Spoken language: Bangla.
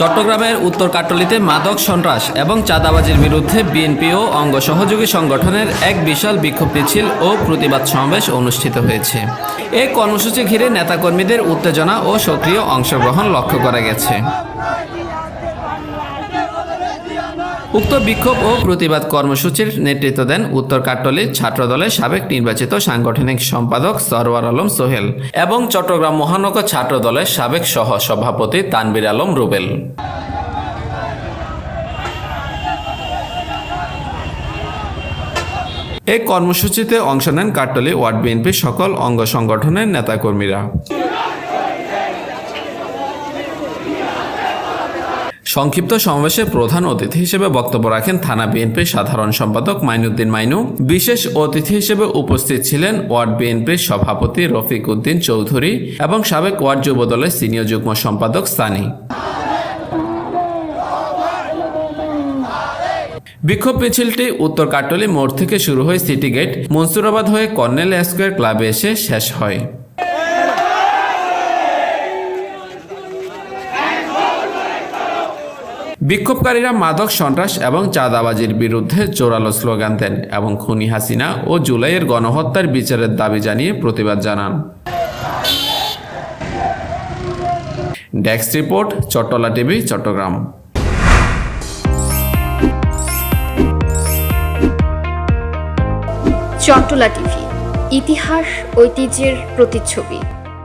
চট্টগ্রামের উত্তর কাটলিতে মাদক সন্ত্রাস এবং চাঁদাবাজির বিরুদ্ধে বিএনপি ও অঙ্গ সহযোগী সংগঠনের এক বিশাল বিক্ষোভ মিছিল ও প্রতিবাদ সমাবেশ অনুষ্ঠিত হয়েছে। এই কর্মসূচি ঘিরে নেতাকর্মীদের উত্তেজনা ও সক্রিয় অংশগ্রহণ লক্ষ্য করা গেছে। উক্ত বিক্ষোভ ও প্রতিবাদ কর্মসূচির নেতৃত্ব দেন উত্তর কাট্টলী ছাত্রদলের সাবেক নির্বাচিত সাংগঠনিক সম্পাদক সরওয়ার আলম সোহেল এবং চট্টগ্রাম মহানগর ছাত্রদলের সাবেক সহ সভাপতি তানবির আলম রুবেল। এই কর্মসূচিতে অংশ নেন কাট্টলী ওয়ার্ড বিএনপির সকল অঙ্গ সংগঠনের নেতাকর্মীরা। সংক্ষিপ্ত সমাবেশে প্রধান অতিথি হিসেবে বক্তব্য রাখেন থানা বিএনপির সাধারণ সম্পাদক মাইনুদ্দিন মাইনু। বিশেষ অতিথি হিসেবে উপস্থিত ছিলেন ওয়ার্ড বিএনপির সভাপতি রফিক উদ্দিন চৌধুরী এবং সাবেক ওয়ার্ড যুবদলের সিনিয়র যুগ্ম সম্পাদক সানি। বিক্ষোভ মিছিলটি উত্তর কাট্টলী মোড় থেকে শুরু হয়ে সিটি গেট, মনসুরাবাদ হয়ে কর্নেল স্কোয়ার ক্লাবে এসে শেষ হয়। বিক্ষোভকারীরা মাদক সন্ত্রাস এবং চাঁদাবাজির বিরুদ্ধে জোরালো স্লোগান দেন এবং খুনি হাসিনা ও জুলাইয়ের গণহত্যার বিচারের দাবি জানিয়ে প্রতিবাদ জানান। Desk report, Chattala TV, Chattogram. Chattala TV, ইতিহাস, ঐতিহ্যের প্রতিচ্ছবি।